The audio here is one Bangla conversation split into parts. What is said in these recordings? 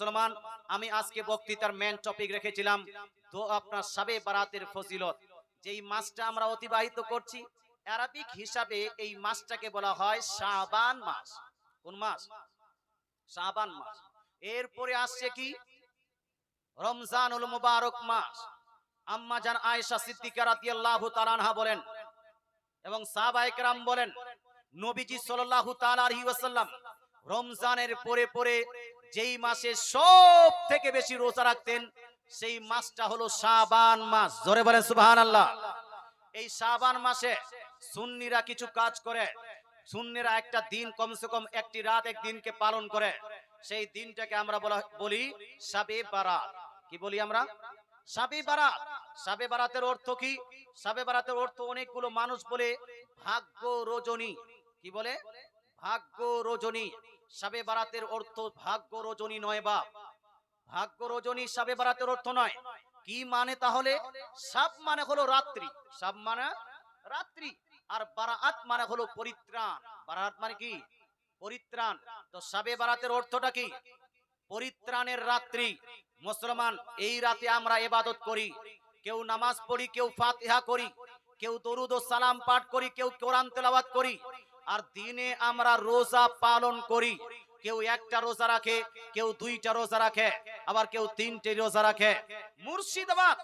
মুসলমান, আমি আজকে বক্তৃতার মেন টপিক রেখেছিলাম তো আপনার সাবে বারাতের ফজিলত। যেই মাসটা আমরা অতিবাহিত করছি, আরবিক হিসাবে এই মাসটাকে বলা হয় শাবান মাস। কোন মাস? শাবান মাস। এরপরে আসছে কি? রমজানুল মুবারক মাস। আম্মা জান আয়েশা সিদ্দিকা রাদিয়াল্লাহু তাআলা আনহা বলেন এবং সাহাবায়ে কেরাম বলেন, নবীজি সাল্লাল্লাহু তাআলা আলাইহি ওয়াসাল্লাম রমজানের পরে পরে যেই মাসে সব থেকে বেশি রোজা রাখতেন, সেই মাসটা হলো শাবান মাস। জোরে বলেন, সুবহানাল্লাহ। এই শাবান মাসে সুন্নিরা কিছু কাজ করে। সুন্নিরা একটা দিন কমসে কম একটি রাত এক দিনকে পালন করে। সেই দিনটাকে আমরা বলা সাবে বারাত। কি বলি আমরা? সাবে বারাত। সাবে বারাতের অর্থ কি? সাবে বারাতের অর্থ অনেকগুলো মানুষ বলে ভাগ্য রজনী কি বলে? ভাগ্য রজনী সাবে বারাতের অর্থ ভাগ্য রজনী নয় বাপ। ভাগ্য রজনী সাবে বারাতের অর্থ নয়। কি মানে তাহলে? সাব মানে হলো রাত্রি। সাব মানে রাত্রি। আর বারাত মানে হলো পরিত্রাণ। বারাত মানে কি? পরিত্রাণ। তো সাবে বারাতের অর্থটা কি? পরিত্রাণের রাত্রি। মুসলমান, এই রাতে আমরা ইবাদত করি। কেউ নামাজ পড়ি, কেউ ফাতিহা করি। কেউ দরুদ ও সালাম পাঠ করি, কেউ কোরআন তেলাওয়াত করি। আর দিনে আমরা রোজা পালন করি। কেউ একটা রোজা রাখে, কেউ দুইটা রোজা রাখে, আবার কেউ তিনটে রোজা রাখে। মুর্শিদাবাদ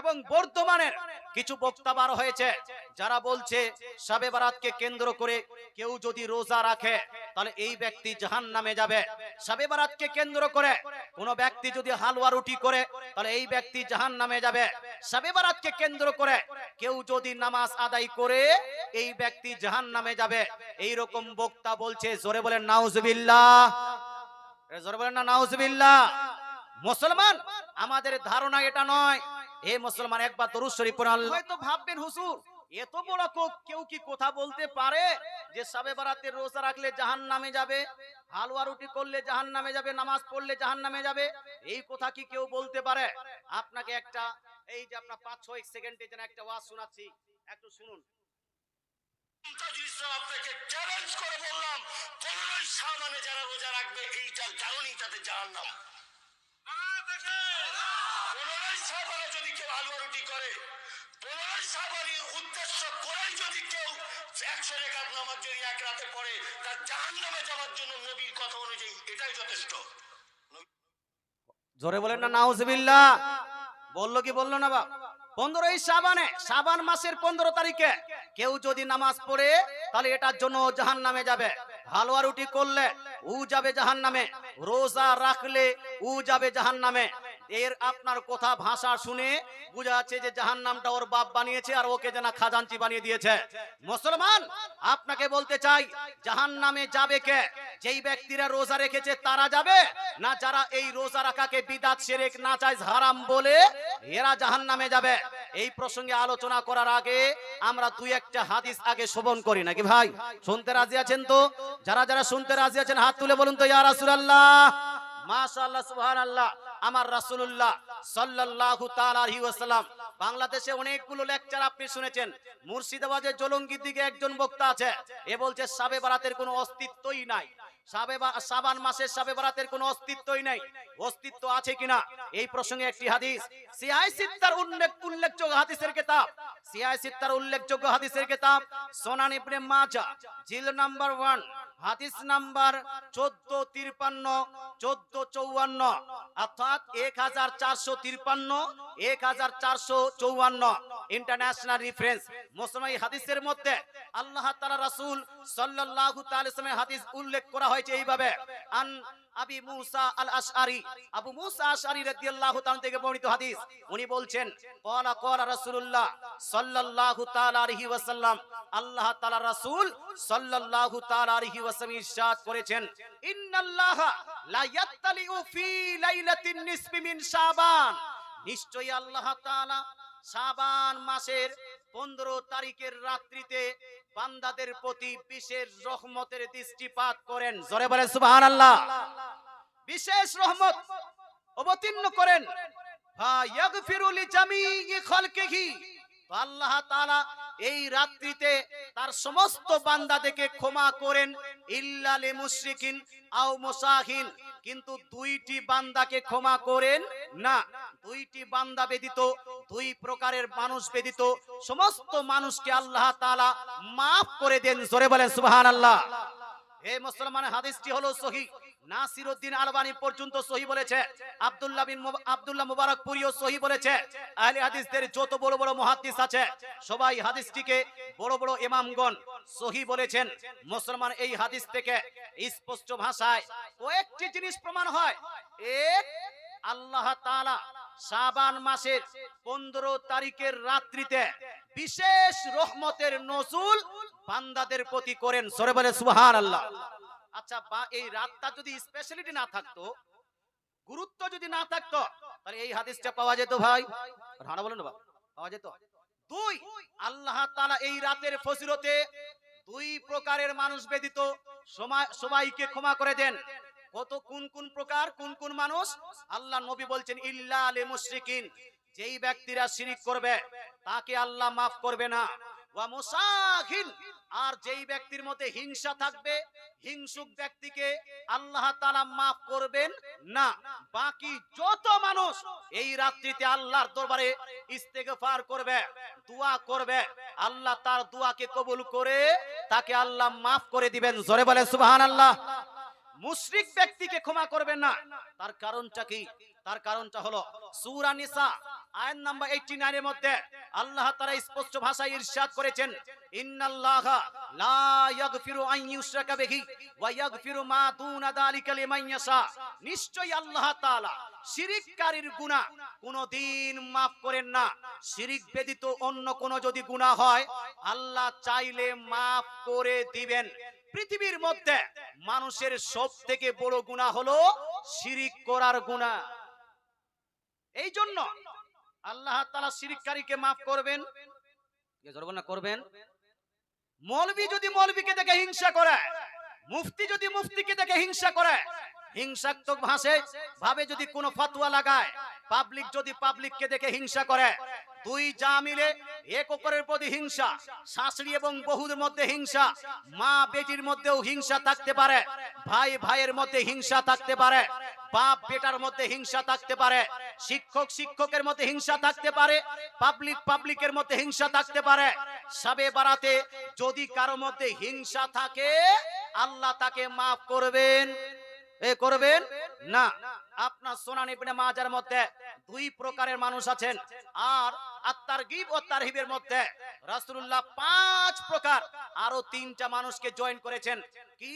এবং বর্ধমানের কিছু বক্তা বার হয়েছে, যারা বলছে, সাবে বারাতকে কেন্দ্র করে কেউ যদি রোজা রাখে, তাহলে এই ব্যক্তি জাহান নামে যাবে। সাবে বারাতকে কেন্দ্র করে কোন ব্যক্তি যদি হালুয়া রুটি করে, তাহলে এই ব্যক্তি জাহান নামে যাবে। সাবে বারাতকে কেন্দ্র করে কেউ যদি নামাজ আদায় করে, এই ব্যক্তি জাহান নামে যাবে। এই রকম বক্তা বলছে, জোরে বলেন, নাউজুবিল্লাহ। এ জোরে বলেন না, নাউজুবিল্লাহ। মুসলমান, আমাদের ধারণা এটা নয় এ মুসলমান একবার দরুদ শরীফ পড়ে আল্লাহ। হয়তো ভাববেন হুজুর এত বড় কো- কেউ কি কথা বলতে পারে যে সাবে বারাতের রোজা রাখলে জাহান নামে যাবে হালুয়া রুটি করলে জাহান নামে যাবে নামাজ পড়লে জাহান নামে যাবে? এই কথা কি কেউ বলতে পারে? আপনাকে একটা এই যে আপনার পাঁচ ছয় সেকেন্ডে যেন একটা ওয়াজ শোনাচ্ছি। একটু শুনুন। আপনাকে চ্যালেঞ্জ করে বললাম। পনেরোই সাবানে যারা রোজা রাখবে এইটা জানুনি তাদের জাহান নাম যদি রুটি করে পনেরোই সাবানি উদ্দেশ্য যদি কেউ একশো রেখাত নামাজ যদি এক রাতে পড়ে তার জাহান নামে যাওয়ার জন্য নবীর কথা অনুযায়ী এটাই যথেষ্ট। জোরে বলেন না বলল কি, বলল না, বাপ? পনেরোই সাবানে সাবান মাসের পনেরো তারিখে কেউ যদি নামাজ পড়ে, তাহলে এটার জন্য জাহান নামে যাবে। হালুয়া রুটি করলে উ যাবে জাহান নামে রোজা রাখলে উ যাবে জাহান নামে এর আপনার কথা ভাষা শুনে বোঝা যাচ্ছে যে জাহান নামটা ওর বাপ বানিয়েছে আর ওকে যেন খাজাঞ্চি বানিয়ে দিয়েছে। মুসলমান, আপনাকে বলতে চাই জাহান নামে যাবে কে? যেই ব্যক্তিরা রোজা রেখেছে তারা যাবে? না যারা এই রোজা রাখাকে বিদাত, সেরেক না চায় হারাম বলে এরা জাহান নামে যাবে? এই প্রসঙ্গে আলোচনা করার আগে আমরা দুই একটা হাদিস আগে শোভন করি, নাকি ভাই? শুনতে রাজি আছেন তো? যারা যারা শুনতে রাজি আছেন, হাত তুলে বলুন তো, ইয়া রাসূলুল্লাহ। মাশাআল্লাহ, সুবহানাল্লাহ। আমার রাসূলুল্লাহ সাল্লাল্লাহু তাআলা আলাইহি ওয়াসাল্লাম, বাংলাদেশে অনেকগুলো লেকচার আপনি শুনেছেন। মুর্শিদাবাদের জলঙ্গির দিকে একজন বক্তা আছে, এ বলছে, সাবে বারাতের কোনো অস্তিত্বই নাই। সাবে সাবান মাসের সাবে বারাতের কোনো অস্তিত্বই নাই। অস্তিত্ব আছে কিনা? এই প্রসঙ্গে একটি হাদিস। সিয়াই সিত্তার উল্লেখ, উল্লেখযোগ্য হাদিসের কিতাব। সিয়াই সিত্তার উল্লেখযোগ্য হাদিসের কিতাব সোনান ইবনে মাজাহ জিল নাম্বার 1 হাদিস নাম্বার 14 53 14 54 অর্থাৎ 1453 1454 ইন্টারন্যাশনাল রেফারেন্স মোসমাই হাদিসের মধ্যে আল্লাহ তালা রাসুল সাল্লাহ তালিসের হাদিস উল্লেখ করা হয়েছে এইভাবে, আন আবি মুসা আল আশআরি আবু মুসা আশআরি রাদিয়াল্লাহু তাআলা থেকে বর্ণিত হাদিস। উনি বলছেন, ক্বালা ক্বালা রাসূলুল্লাহ সাল্লাল্লাহু তাআলা আলাইহি ওয়াসাল্লাম, আল্লাহ তাআলা রাসূল সাল্লাল্লাহু তাআলা আলাইহি ওয়াসাল্লাম ইরশাদ করেছেন, ইন্নাল্লাহা লা ইয়াত্তালিউ ফি লাইলাতিন নিসফি মিন শাবান। নিশ্চয়ই আল্লাহ তাআলা শাবান মাসের পনেরো তারিখের রাত্রিতে বান্দাদের প্রতি বিশেষ রহমতের দৃষ্টিপাত করেন। জোরে বলে সুবাহান আল্লাহ বিশেষ রহমত অবতীর্ণ করেন। আল্লাহ তাআলা এই রাত্রিতে তার সমস্ত বান্দাদেরকে ক্ষমা করেন। ইল্লালে মুশরিকিন আও মুসাহিন। কিন্তু দুইটি বান্দাকে ক্ষমা করেন না। দুইটি বান্দা ব্যতীত, দুই প্রকারের মানুষ ব্যতীত, সমস্ত মানুষকে আল্লাহ তালা মাফ করে দেন। জোরে বলেন সুবহানাল্লাহ। এই মুসলমানের হাদিসটি হলো সহি। নাসিরউদ্দিন আলবানি পর্যন্ত বলেছে, আব্দুল্লাহ বলেছে সবাই বড় বড় মুসলমান এই হাদিস থেকে স্পষ্ট ভাষায় কয়েকটি জিনিস প্রমাণ হয়। আল্লাহ তাআলা মাসের পনেরো তারিখের রাত্রিতে বিশেষ রহমতের নজুল বান্দাদের প্রতি করেন। সরে বলে আল্লাহ আচ্ছা বা এই রাতটা যদি স্পেশালিটি না থাকতো, গুরুত্ব যদি না থাকতো, তাহলে এই হাদিসটা পাওয়া যেত ভাই। রানা, বলেন বা পাওয়া যেত। দুই, আল্লাহ তাআলা এই রাতের ফজিলতে দুই প্রকারের মানুষ ব্যতীত সবাইকে ক্ষমা করে দেন। কত, কোন কোন প্রকার, কোন কোন মানুষ? আল্লাহ নবী বলছেন, ইল্লা আলে মুশরিকিন যেই ব্যক্তিরা শিরিক করবে, তাকে আল্লাহ মাফ করবে না। ওয়া মুসাখিন আর যেই ব্যক্তির মধ্যে হিংসা থাকবে, হিংসুক ব্যক্তিকে আল্লাহ তাআলা মাফ করবেন না। বাকি যত মানুষ এই রাত্রিতে আল্লাহর দরবারে ইস্তেগফার করবে, দোয়া করবে, আল্লাহ তার দোয়াকে কবুল করে তাকে আল্লাহ মাফ করে দিবেন। জোরে বলে সুবহানাল্লাহ। মুশরিক ব্যক্তিকে ক্ষমা করবেন না। তার কারণটা কি? তার কারণটা হলো, সূরা নিসা আয়াত নাম্বার 89 এর মধ্যে আল্লাহ তাআলা স্পষ্ট ভাষায় ইরশাদ করেছেন, ইন্নাল্লাহা লা ইয়াগফিরু আন ইউশরাকা বিহি ওয়া ইয়াগফিরু মা দুনা যালিকা লিমান ইয়াশা। নিশ্চয়ই আল্লাহ তাআলা শিরিককারীর গুনাহ কোনদিন মাফ করেন না। শিরিক ব্যতীত অন্য কোন যদি গুনাহ হয়, আল্লাহ চাইলে মাফ করে দিবেন। পৃথিবীর মধ্যে মানুষের সব থেকে বড় গুনাহ হলো শিরিক করার গুনাহ। এই জন্য আল্লাহ তালা সিরিককারীকে মাফ করবেন। না করবেন? মৌলবি যদি মৌলবিকে দেখে হিংসা করে মুফতি যদি মুফতিকে দেখে হিংসা করে হিংসাত্মক ভাষে ভাবে যদি কোনো ফতোয়া লাগায় পাবলিক যদি পাবলিককে দেখে হিংসা করে, দুই যা মিলে এক অপরের প্রতি হিংসা, শাশুড়ি এবং বহুর মধ্যে হিংসা, মা বেটির মধ্যেও হিংসা থাকতে পারে, ভাই ভাইয়ের মধ্যে হিংসা থাকতে পারে, বাপ বেটার মধ্যে হিংসা থাকতে পারে, শিক্ষক শিক্ষকের মধ্যে হিংসা থাকতে পারে, পাবলিক পাবলিকের মধ্যে হিংসা থাকতে পারে। সবে বারাতে যদি কারও মধ্যে হিংসা থাকে, আল্লাহ তাকে মাফ করবেন। এ করবেন? না। আপনার সোনান ইবনে মাজার মধ্যে দুই প্রকারের মানুষ আছেন। আর আত্মার গিব ও তারহিবের মধ্যে রাসূলুল্লাহ পাঁচ প্রকার। আরও তিনটা মানুষকে জয়েন করেছেন। কি?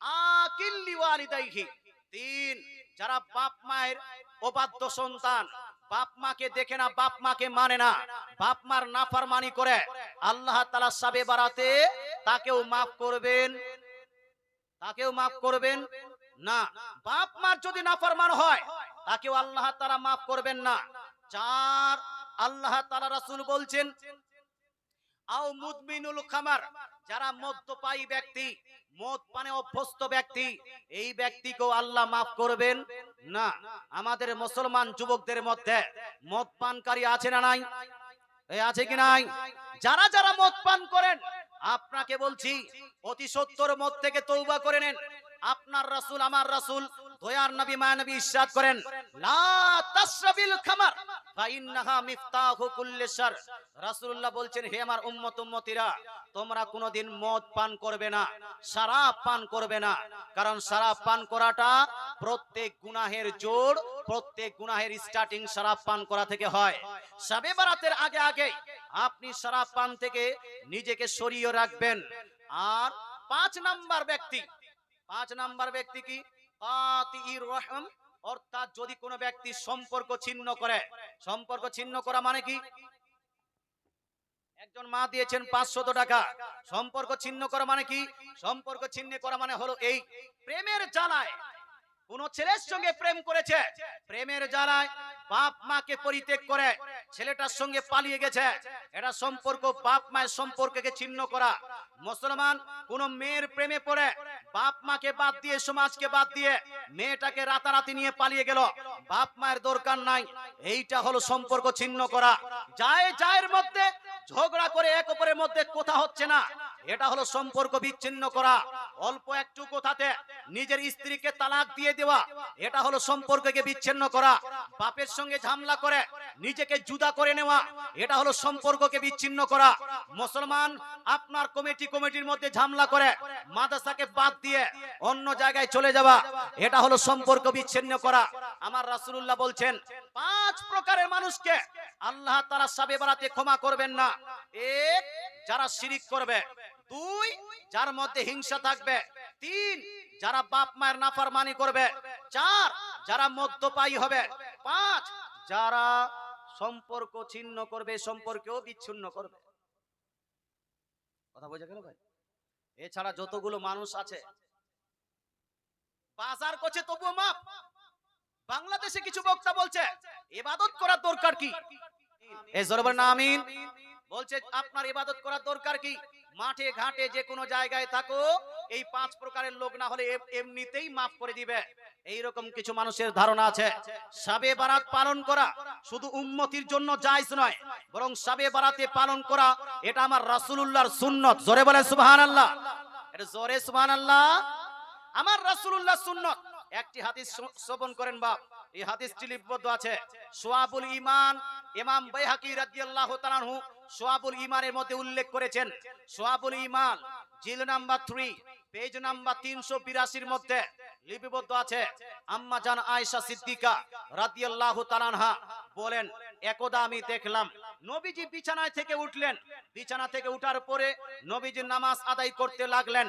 আকিল্লি ওয়ালিদাইহি। তিন, যারা বাপ মায়ের অবাধ্য সন্তান। বাপ মাকে দেখে না, বাপ মাকে মানে না। বাপ মার নাফরমানি করে আল্লাহ তাআলা সাবে বারাতে তাকেও মাফ করবেন। তাকেও মাফ করবেন। না, বাপ মার যদি নাফরমান হয়, তাকেও আল্লাহ তারা মাফ করবেন না। চার আল্লাহ তাআলা রাসূল বলছেন, আও মুদমিনুল খামার যারা মদ্যপায়ী ব্যক্তি, মদ পানে অভ্যস্ত ব্যক্তি, এই ব্যক্তিকেও আল্লাহ মাফ করবেন না। আমাদের মুসলমান যুবকদের মধ্যে মদ পানকারী আছে না নাই? আছে কি নাই? যারা যারা মদ পান করেন, আপনাকে বলছি, অতি সত্তর মদ থেকে তৌবা করে নেন। আপনার রাসূল, আমার রাসূল, দয়ার নবী, মায়ানবী ইরশাদ করেন আগে আগে আপনি শরাব পান থেকে নিজেকে সরিয়ে রাখবেন। আর পাঁচ নাম্বার ব্যক্তি পাঁচ নাম্বার ব্যক্তি কি? অর্থাৎ যদি কোনো ব্যক্তি সম্পর্ক ছিন্ন করে, সম্পর্ক ছিন্ন করা মানে কি? একজন মা দিয়েছেন পাঁচশত টাকা। সম্পর্ক ছিন্ন করা মানে কি? সম্পর্ক ছিন্ন করা মানে হলো এই প্রেমের জ্বালায় কোন ছেলের সঙ্গে প্রেম করেছে, প্রেমের জ্বালায় বাপ মাকে পরিত্যাগ করে, ছেলেটার সঙ্গে পালিয়ে গেছে। এটা সম্পর্ক বাপ মায়ের সম্পর্ককে ছিন্ন করা। মুসলমান কোন মেয়ের প্রেমে পড়ে, বাপ মাকে বাদ দিয়ে, সমাজকে বাদ দিয়ে মেয়েটাকে রাতারাতি নিয়ে পালিয়ে গেল। বাপ মায়ের দরকার নাই, এইটা হলো সম্পর্ক ছিন্ন করা। যায়, যায়ের মধ্যে ঝগড়া এক অপরের মধ্যে কথা হচ্ছে না। এটা হলো সম্পর্ক বিচ্ছিন্ন করা। অল্প একটু কথাতে নিজের স্ত্রীকে তালাক দিয়ে দেওয়া। এটা হলো সম্পর্ককে বিচ্ছিন্ন করা। বাপের সঙ্গে ঝামলা করে নিজেকে জুদা করে নেওয়া। এটা হলো সম্পর্ককে বিচ্ছিন্ন করা। মুসলমান আপনার কমিটি কমিটির মধ্যে ঝামলা করে মাদ্রাসাকে বাদ দিয়ে অন্য জায়গায় চলে যাওয়া। এটা হলো সম্পর্ক বিচ্ছিন্ন করা। আমার রাসূলুল্লাহ বলছেন, পাঁচ প্রকারের মানুষকে আল্লাহ তারা সাবে বাড়াতে ক্ষমা করবেন না। এক, যারা শিরিক করবে। দুই, যার মধ্যে হিংসা থাকবে। তিন, যারা বাপ মায়ের নাফরমানি করবে। চার, যারা মদ্যপায়ী হবে। পাঁচ, যারা সম্পর্ক ছিন্ন করবে, সম্পর্কেও বিচ্ছিন্ন করবে। কথা বোঝা গেল ভাই? এছাড়া যতগুলো মানুষ আছে, বাজার করছে তবুও মাপ। বাংলাদেশে কিছু বক্তা বলছে ইবাদত করার দরকার কি? আমিন। বলছে, আপনার ইবাদত করার দরকার কি? মাঠে, ঘাটে যে কোনো জায়গায় থাকো, এই পাঁচ প্রকারের লোক না হলে এমনিতেই মাফ করে দিবে। এই রকম কিছু মানুষের ধারণা আছে। সাবে বারাত পালন করা শুধু জন্য জায়েজ নয়, বরং সাবে বারাতে পালন করা, এটা আমার রাসূলুল্লাহর সুন্নত। জোরে বলে এটা জোরে, সুবহানাল্লাহ। আমার রাসূলুল্লাহ সুন্নত। একটি শ্র- শ্রবণ করেন বাপ। এই হাদিসটি লিপিবদ্ধ আছে। সোয়াবুল ইমান ইমাম বাইহাকি রাদিয়াল্লাহু তাআলাহু সোয়াবুল ইমানের মধ্যে উল্লেখ করেছেন সোয়াবুল ইমান জিল নাম্বার 3 পেজ নাম্বার 382 এর মধ্যে লিপিবদ্ধ আছে। আম্মা জান আয়েশা সিদ্দিকা রাদিয়াল্লাহু তাআলাহা বলেন একদা আমি দেখলাম। নবীজি বিছানায় থেকে উঠলেন। বিছানা থেকে উঠার পরে নবীজি নামাজ আদায় করতে লাগলেন।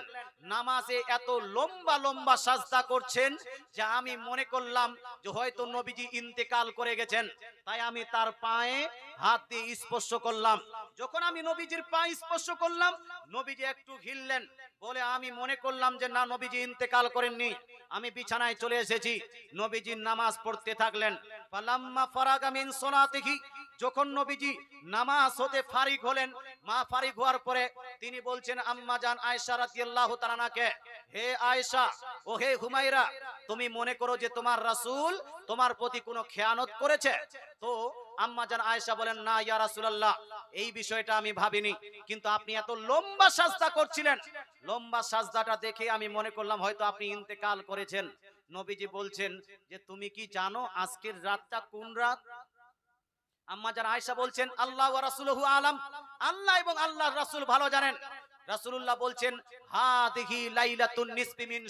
নামাজে এত লম্বা লম্বা সাজদা করছেন যে আমি মনে করলাম যে হয়তো নবীজি ইন্তেকাল করে গেছেন। তাই আমি তার পায়ে হাত দিয়ে স্পর্শ করলাম। যখন আমি নবীজির পা স্পর্শ করলাম, নবীজি একটু ঘিরলেন। বলে, আমি মনে করলাম যে না, নবীজি ইন্তেকাল করেননি। আমি বিছানায় চলে এসেছি। নবীজি নামাজ পড়তে থাকলেন। ফালাম্মা ফারাগা মিন সোলাতিহি যখন নবীজি নামাজ হতে ফারিগ হলেন, মা ফারিগ হওয়ার পরে তিনি বলছেন, আম্মা জান আয়েশা রাদিয়াল্লাহু তাআলাকে হে আয়েশা, ও হে হুমায়রা, তুমি মনে করো যে তোমার রাসূল তোমার প্রতি কোনো খেয়ানত করেছে? তো আম্মা জান আয়েশা বলেন, না ইয়া রাসূলুল্লাহ, এই বিষয়টা আমি ভাবিনি। কিন্তু আপনি এত লম্বা সাজদা করছিলেন। লম্বা সাজদাটা দেখে আমি মনে করলাম, হয়তো আপনি ইন্তেকাল করেছেন। নবীজি বলছেন যে, তুমি কি জানো আজকের রাতটা কোন রাত? আম্মা জান আয়েশা বলছেন, আল্লাহ রাসূলুহু আলাম। আল্লাহ এবং আল্লাহর রাসূল ভালো জানেন। রাসূলুল্লাহ বলছেন, হাদিহি লাইলাতুন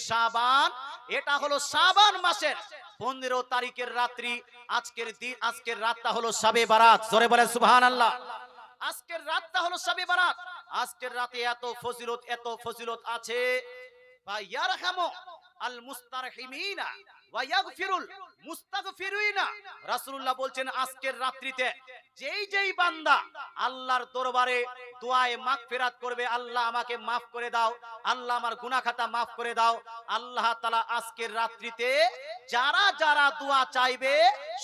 শাবান। এটা হলো শাবান মাসের 15 তারিখের রাত্রি। আজকের দিন, আজকের রাতটা হলো শাবে বারাত। জোরে বলে সুবহানাল্লাহ। আজকের রাতটা হলো শাবে বারাত। আজকের রাতে এত ফজিলত এত ফজিলত আছে। বা ইয়ারহামু আল মুস্তার মুস্তারহিমিনা ওয়া ইয়াগফিরুল রাসূলুল্লাহ বলছেন, আজকের রাত্রিতে যেই যেই বান্দা আল্লাহর দরবারে দোয়ায় মাগফিরাত করবে, আল্লাহ আমাকে মাফ করে দাও, আল্লাহ আমার গুনাহ খাতা মাফ করে দাও। আল্লাহ তাআলা আজকের রাত্রিতে যারা যারা দোয়া চাইবে,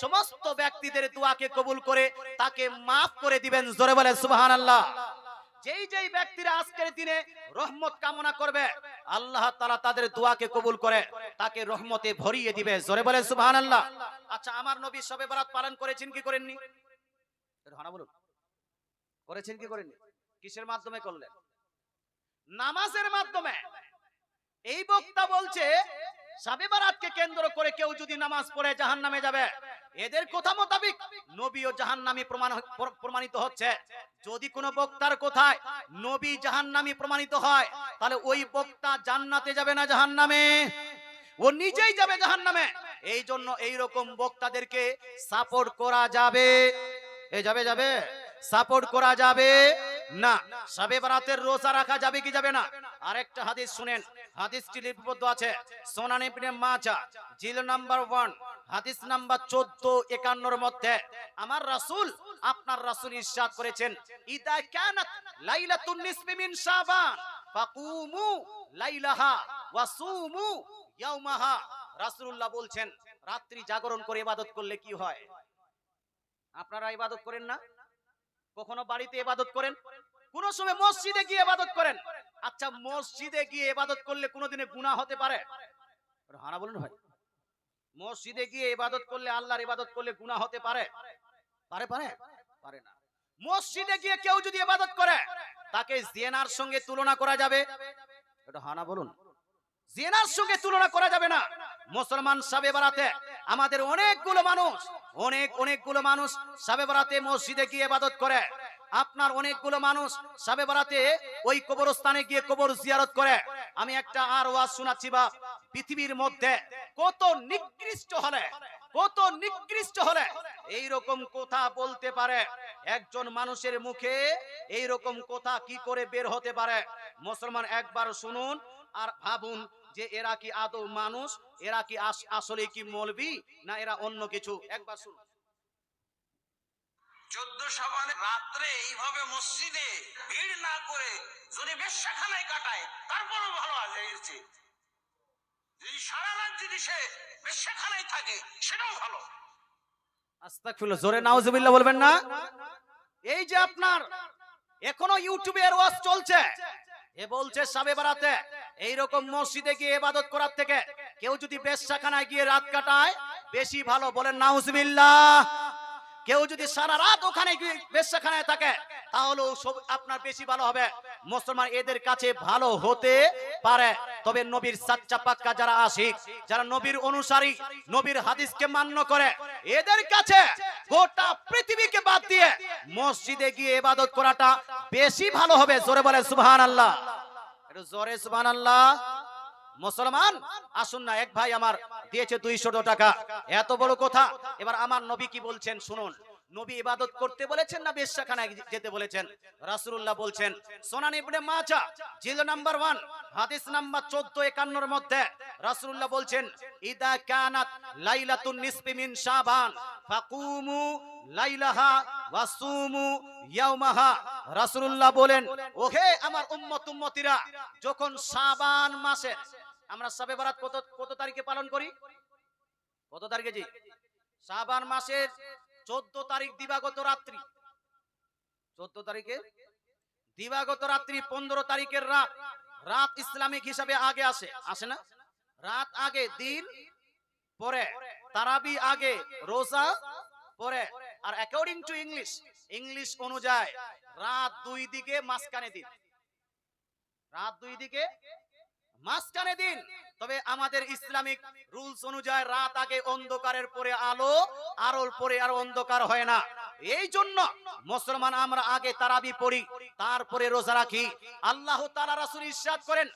সমস্ত ব্যক্তিদের দোয়াকে কবুল করে তাকে মাফ করে দিবেন। জোরে বলে সুবহানাল্লাহ। যেই যেই ব্যক্তিরা আজকের দিনে রহমত কামনা করবে, আল্লাহ তাআলা তাদের দোয়াকে কবুল করে তাকে রহমতে ভরিয়ে দিবে। জোরে বলে সুবহানাল্লাহ। আচ্ছা আমার নবী সবে বরাত পালন করেছেন কি করেননি? বলুন। করেছেন কি করেননি? কিসের মাধ্যমে করলেন? নামাজের মাধ্যমে। এই বক্তা বলছে, সাবে বারাতকে কেন্দ্র করে কেউ যদি নামাজ পড়ে জাহান্নামে যাবে। এদের কথা মোতাবেক নবীও জাহান্নামী প্রমাণ প্র- প্রমাণিত হচ্ছে। যদি কোনো বক্তার কোথায় নবী জাহান্নামী প্রমাণিত হয়, তাহলে ওই বক্তা জান্নাতে যাবে না জাহান্নামে? ও নিজেই যাবে জাহান্নামে। এই জন্য এই রকম বক্তাদেরকে সাপোর্ট করা যাবে। এ যাবে যাবে? সাপোর্ট করা যাবে? না। সবে বরাতের রোজা রাখা যাবে কি যাবে না? আরেকটা হাদিস শুনেন। হাদিসটি লিপিবদ্ধ আছে। সোনান ইবনে মাজাহ জিল নাম্বার 1 হাদিস নাম্বার 14 51 এর মধ্যে, আমার রাসূল আপনার রাসূল ইরশাদ করেছেন, ইদা কানাত লাইলাতুন নিসফি শাবান, ফাকুমু লাইলাহা ওয়াসুমু ইয়াওমাহা রাসূলুল্লাহ বলছেন, রাত্রি জাগরণ করে ইবাদত করলে কি হয়? আপনারা ইবাদত করেন না? কখনো বাড়িতে ইবাদত করেন? কোন সময় মসজিদে গিয়ে ইবাদত করেন? আচ্ছা মসজিদে গিয়ে ইবাদত করলে কোনোদিনে গুনাহ হতে পারে? হানা বলুন ভাই। মসজিদে গিয়ে ইবাদত করলে আল্লাহর ইবাদত করলে গুনাহ হতে পারে? পারে পারে? পারে না। মসজিদে গিয়ে কেউ যদি ইবাদত করে, তাকে জেনার সঙ্গে তুলনা করা যাবে? এটা হানা বলুন। জেনার সঙ্গে তুলনা করা যাবে না। মুসলমান সাবে বারাতে আমাদের অনেকগুলো মানুষ, অনেক, অনেকগুলো মানুষ সাবে বারাতে মসজিদে গিয়ে ইবাদত করে। আপনার অনেকগুলো মানুষ সাবে বারাতে ওই কবরস্থানে গিয়ে কবর জিয়ারত করে। আমি একটা আর ওয়াজ শোনাচ্ছি বা পৃথিবীর মধ্যে কত নিকৃষ্ট হলে, কত নিকৃষ্ট হলে এই রকম কথা বলতে পারে। একজন মানুষের মুখে এই রকম কথা কি করে বের হতে পারে? মুসলমান, একবার শুনুন আর ভাবুন যে এরা কি আদৌ মানুষ? এরা কি আসলে কি মলবি? না এরা অন্য কিছু? একবার শুনুন। রাত্রে এইভাবে মসজিদে ভিড় না করে যদি কাটায়, তারপরও ভালো আছে। এইরকম মসজিদে গিয়ে ইবাদত করার থেকে কেউ যদি বেশ্যাখানায় গিয়ে রাত কাটায়, বেশি ভালো। বলেন, নাউজুবিল্লাহ। কেউ যদি সারা রাত ওখানে গিয়ে বেশ্যাখানায় থাকে, তাহলেও আপনার বেশি ভালো হবে। মুসলমান এদের কাছে ভালো হতে পারে। তবে নবীর সাচ্চা পাক্কা যারা আশিক, যারা নবীর অনুসারী, নবীর হাদিসকে মান্য করে, এদের কাছে গোটা পৃথিবীকে বাদ দিয়ে মসজিদে গিয়ে ইবাদত করাটা বেশি ভালো হবে। জোরে বলে সুবহানাল্লাহ। একটু জোরে, সুবহানাল্লাহ। মুসলমান, আসুন না, এক ভাই আমার দিয়েছে দুইশো টাকা। এত বড় কথা। এবার আমার নবী কি বলছেন, শুনুন। নবী ইবাদত করতে বলেছেন না বেশ্যাখানায় যেতে বলেছেন? রাসূলুল্লাহ বলছেন, সোনান ইবনে মাচা জিল নাম্বার 1 হাদিস নাম্বার 14 51 এর মধ্যে রাসূলুল্লাহ বলছেন, ইদা কানাত লাইলাতুন নিসফি মিন শাবান, ফাকুমু লাইলাহা ওয়াসুমু ইয়াউমাহা। রাসূলুল্লাহ বলেন, ওহে আমার উম্মত উম্মতিরা, যখন শাবান মাসে, আমরা সবে বরাত কত কত তারিখে পালন করি? কত তারিখে জি? শাবান মাসের চোদ্দ তারিখ দিবাগত রাত্রি। চোদ্দ তারিখে? দিবাগত রাত্রি পনেরো তারিখের রাত। রাত ইসলামিক হিসাবে আগে আসে। আসে না? রাত আগে, দিন পরে। তারাবি আগে, রোজা পরে। আর অ্যাকর্ডিং টু ইংলিশ ইংলিশ অনুযায়ী রাত দুই দিকে মাঝখানে দিন। রাত দুই দিকে মাঝখানে দিন। তবে আমাদের ইসলামিক রুলস অনুযায়ী রাত আগে অন্ধকারের পরে আলো, আলোর পরে আর অন্ধকার হয় না। এই জন্য মুসলমান আমরা আগে তারাবি পড়ি, তারপরে রোজা রাখি। আল্লাহ তাআলা রাসূল ইরশাদ করেন,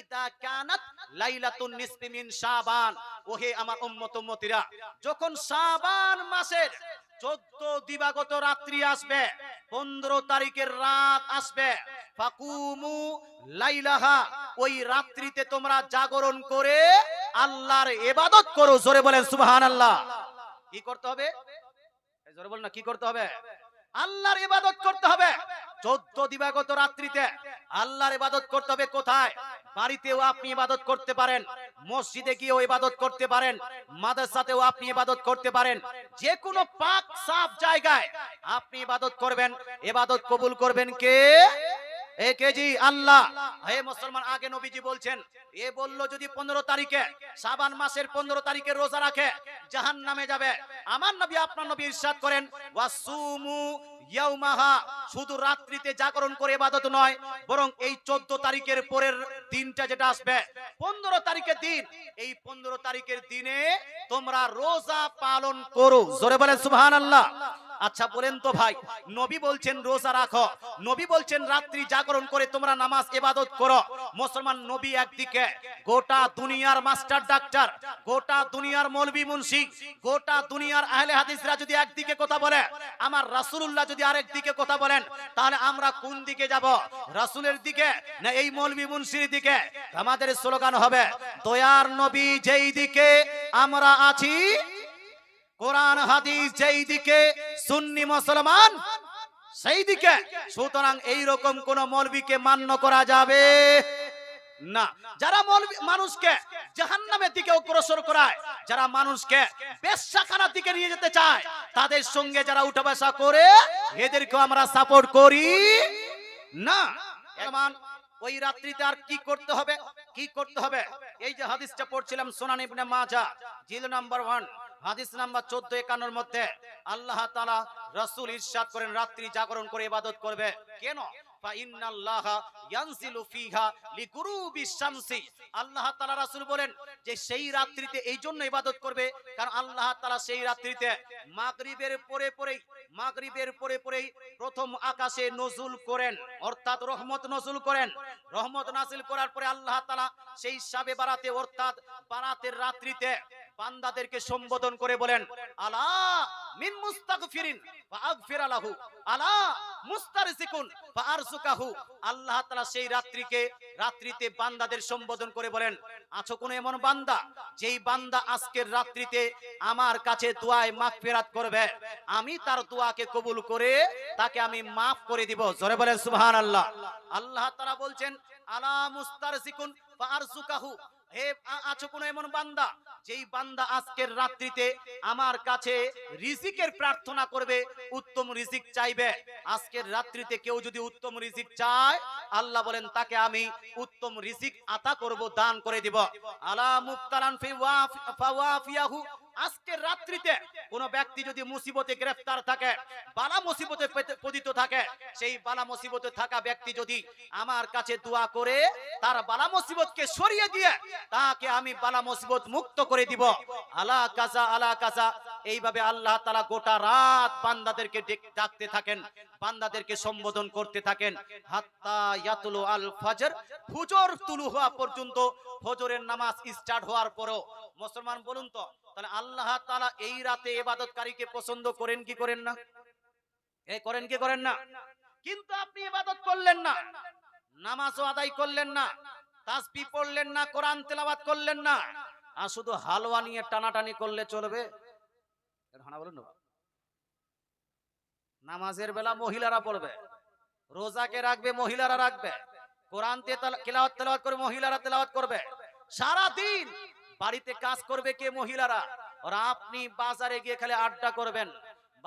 ইদা ওহে আমার উম্মত উম্মতিরা যখন শাবান মাসের চোদ্দ দিবাগত রাত্রি আসবে, পনেরো তারিখের রাত আসবে। ফাকুমু লাইলাহা, ওই রাত্রিতে তোমরা জাগরণ করে আল্লাহর ইবাদত করো, জোরে বলেন সুবহানাল্লাহ। কি করতে হবে? জোরে বল না, কি করতে হবে? আল্লাহর ইবাদত করতে হবে। চোদ্দ দিবাগত রাত্রিতে আল্লাহর ইবাদত করতে হবে কোথায়? বাড়িতেও আপনি ইবাদত করতে পারেন। মসজিদে গিয়েও ইবাদত করতে পারেন, মাদ্রাসাতেও আপনি ইবাদত করতে পারেন যে কোনো পাক, সাফ জায়গায় আপনি ইবাদত করবেন। ইবাদত কবুল করবেন কে? কেজি আল্লাহ। হে মুসলমান, আগে নবীজি বলছেন, এ বলল যদি পনেরো তারিখে, সাবান মাসের পনেরো তারিখে রোজা রাখে জাহান নামে যাবে। আমার নবী, আপনার নবী ইরশাদ করেন শুধু রাত্রিতে জাগরণ করে ইবাদত নয়, বরং এই চোদ্দ তারিখের পরের দিনটা যেটা আসবে, পনেরো তারিখের দিন। এই পনেরো তারিখের দিনে তোমরা রোজা পালন করো। জোরে বলেন সুবহান আল্লাহ আচ্ছা বলেন তো ভাই, নবী বলছেন রোজা রাখো। নবী বলছেন রাত্রি জাগরণ করে তোমরা নামাজ ইবাদত করো। মুসলমান নবী একদিকে, গোটা দুনিয়ার মাস্টার ডাক্তার, গোটা দুনিয়ার মৌলবী মুন্সি, গোটা দুনিয়ার আহলে হাদিসরা যদি একদিকে কথা বলে, আমার রাসূলুল্লাহ যদি আরেক দিকে কথা বলেন, তাহলে আমরা কোন দিকে যাব? রাসূলের দিকে না এই মৌলবী মুন্সির দিকে? আমাদের স্লোগান হবে, দয়ার নবী যেই দিকে আমরা আছি, কোরআন, হাদিস যেই দিকে, সুন্নি মুসলমান সেই দিকে। সুতরাং এইরকম কোন মৌলবীকে মান্য করা যাবে? না। যারা মানুষকে জাহান্নামের দিকে অগ্রসর করায়, যারা মানুষকে বেশ্যাখানার দিকে নিয়ে যেতে চায়, তাদের সঙ্গে যারা উঠা বসা করে, এদেরকেও আমরা সাপোর্ট করি। না। ওই রাত্রিতে আর কি করতে হবে? কি করতে হবে? এই যে হাদিসটা পড়ছিলাম সোনান ইবনে মাজা, জিল নাম্বার ওয়ান, হাদিস নাম্বার চোদ্দ একান্নর মধ্যে, আল্লাহ তালা রসুল ইরশাদ করেন, রাত্রি জাগরণ করে ইবাদত করবে। কেন? প্রথম আকাশে নজুল করেন, অর্থাৎ রহমত নজুল করেন। রহমত নাজিল করার পরে আল্লাহ তাআলা সেই সাবে বারাতে, অর্থাৎ বারাতের রাত্রিতে বান্দাদেরকে সম্বোধন করে বলেন, আলা মিন মুস্তাগফিরিন ওয়া আগফির লাহু আলা মুস্তারজিকুন ওয়া আরজুকাহু আল্লাহ তাআলা সেই রাত্রিকে, রাত্রিতে বান্দাদের সম্বোধন করে বলেন, আছো কোন এমন বান্দা যেই বান্দা আজকের রাত্রিতে আমার কাছে দোয়ায় মাগফিরাত করবে? আমি তার দোয়াকে কবুল করে তাকে আমি মাফ করে দিব। জোরে বলেন সুবহানাল্লাহ। আল্লাহ তাআলা বলছেন, আলা মুস্তারজিকুন ওয়া আরজুকাহু হে আছো কোন এমন বান্দা? যেই বান্দা আজকের রাত্রিতে আমার কাছে রিজিকের প্রার্থনা করবে, উত্তম রিজিক চাইবে। আজকের রাত্রিতে কেউ যদি উত্তম রিজিক চায়, আল্লাহ বলেন, তাকে আমি উত্তম রিজিক আতা করব, দান করে দিব। আলা মুফতারান ফি ওয়াফ- আজকের রাত্রিতে কোন ব্যক্তি যদি মুসিবতে গ্রেফতার থাকে, বালা মুসিবতে পতিত থাকে, সেই বালা মুসিবতে থাকা ব্যক্তি যদি আমার কাছে দোয়া করে, তার বালা মুসিবতকে সরিয়ে দিয়ে তাকে আমি বালা মুসিবত মুক্ত করে দিব। আলা কাজা আলা কাজা। এইভাবে আল্লাহ তালা গোটা রাত বান্দাদেরকে ডাকতে থাকেন, বান্দাদেরকে সম্বোধন করতে থাকেন। হাত্তা ইয়াতুলু আল ফজর, ফুজর তুলু হওয়া পর্যন্ত ফজরের নামাজ স্টার্ট হওয়ার পরও। মুসলমান, বলুন তো তাহলে আল্লাহ তালা এই রাতে এবাদতকারীকে পছন্দ করেন কি করেন না? এ, করেন কি করেন না? কিন্তু আপনি ইবাদত করলেন না, নামাজও আদায় করলেন না, তাসবি পড়লেন না, কোরআন তেলাওয়াত করলেন না, আর শুধু হালুয়া নিয়ে টানাটানি করলে চলবে। নামাজের বেলা মহিলারা পড়বে, রোজাকে রাখবে, মহিলারা রাখবে, কোরআন তেলাওয়াত করে মহিলারা তেলাওয়াত করবে সারা দিন বাড়িতে কাজ করবে কে মহিলারা? আর আপনি বাজারে গিয়ে খালি আড্ডা করবেন,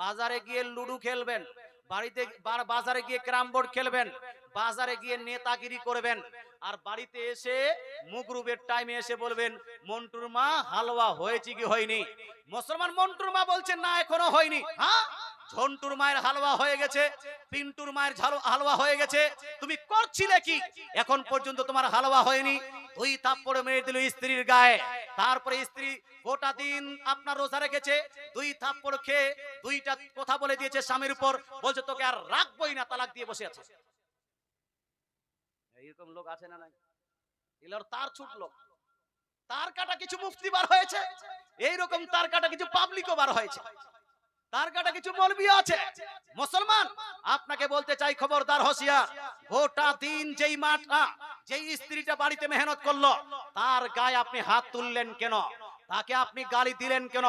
বাজারে গিয়ে লুডু খেলবেন, বাড়িতে বাজারে গিয়ে ক্যারাম বোর্ড খেলবেন, বাজারে গিয়ে নেতাগিরি করবেন, আর বাড়িতে এসে মুগরুবের টাইমে এসে বলবেন, মন্টুর মা হালুয়া হয়েছে কি হয়নি? মুসলমান মন্টুর মা বলছেন না, এখনও হয়নি। হ্যাঁ? ঝন্টুর মায়ের হালুয়া হয়ে গেছে, পিন্টুর মায়ের হালুয়া হয়ে গেছে। তুমি করছিলে কি? এখন পর্যন্ত তোমার হালুয়া হয়নি। দুই থাপ্পড় মেরে দিল স্ত্রীর গায়ে। তারপরে স্ত্রী গোটা দিন আপনার রোজা রেখেছে, দুই থাপ্পড় খেয়ে দুইটা কথা বলে দিয়েছে স্বামীর উপর, বলছে, তোকে আর রাখবই না, তালাক দিয়ে বসে আছে। এইরকম লোক আছে না নাই? এগুলোর তার ছুট লোক। তার কাটা কিছু মুফতি বার হয়েছে, এইরকম তার কাটা কিছু পাবলিকও বার হয়েছে। তার কাটা কিছু মলবি আছে। মুসলমান, আপনাকে বলতে চাই খবরদার হসিয়ার গোটা দিন যেই মাঠটা, যেই স্ত্রীটা বাড়িতে মেহনত করল, তার গায়ে আপনি হাত তুললেন কেন? তাকে আপনি গালি দিলেন কেন?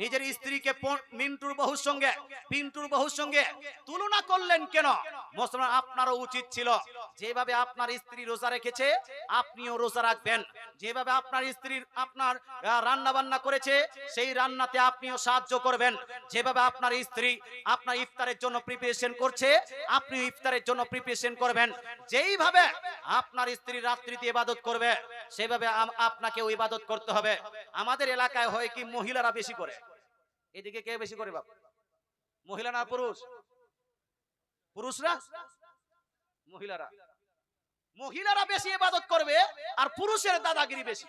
নিজের স্ত্রীকে মিন্টুর বহুর সঙ্গে, পিন্টুর বহুর সঙ্গে তুলনা করলেন কেন? মুসলমান, আপনারও উচিত ছিল যেভাবে আপনার স্ত্রী রোজা রেখেছে, আপনিও রোজা রাখবেন। যেভাবে আপনার স্ত্রীর আপনার রান্না বান্না করেছে, সেই রান্নাতে আপনিও সাহায্য করবেন। যেভাবে আপনার স্ত্রী আপনার ইফতারের জন্য প্রিপারেশন করছে আপনি ইফতারের জন্য প্রিপারেশন করবেন। যেইভাবে আপনার স্ত্রী রাত্রিতে ইবাদত করবে, সেভাবে আপনাকেও ইবাদত করতে হবে। আমাদের এলাকায় হয় কি, মহিলারা বেশি করে। এদিকে কে বেশি করে বাপ? মহিলা না পুরুষ? পুরুষরা? মহিলারা। মহিলারা বেশি ইবাদত করবে আর পুরুষের দাদাগিরি বেশি।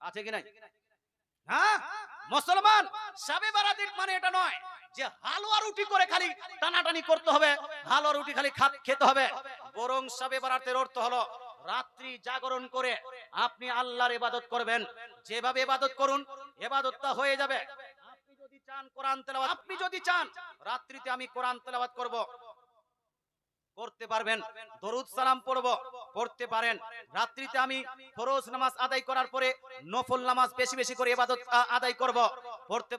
আছে কি নাই? হ্যাঁ? মুসলমান, সাবে বারাতির মানে এটা নয় যে হালুয়া রুটি করে খালি টানাটানি করতে হবে, হালুয়া রুটি খালি খেতে হবে। বরং সাবে বারাতের অর্থ হলো রাত্রি জাগরণ করে আপনি আল্লাহর ইবাদত করবেন। যেভাবে ইবাদত করুন, ইবাদতটা হয়ে যাবে। চান কোরআন তেলাওয়াত আপনি যদি চান রাত্রিতে আমি কোরআন তেলাওয়াত করব। করতে পারবেন দরুদ সালাম পড়ব পড়তে পারেন। রাত্রিতে আমি ফরজ নামাজ আদায় করার পরে নফল নামাজ বেশি বেশি করে ইবাদত আদায় করব। পড়তে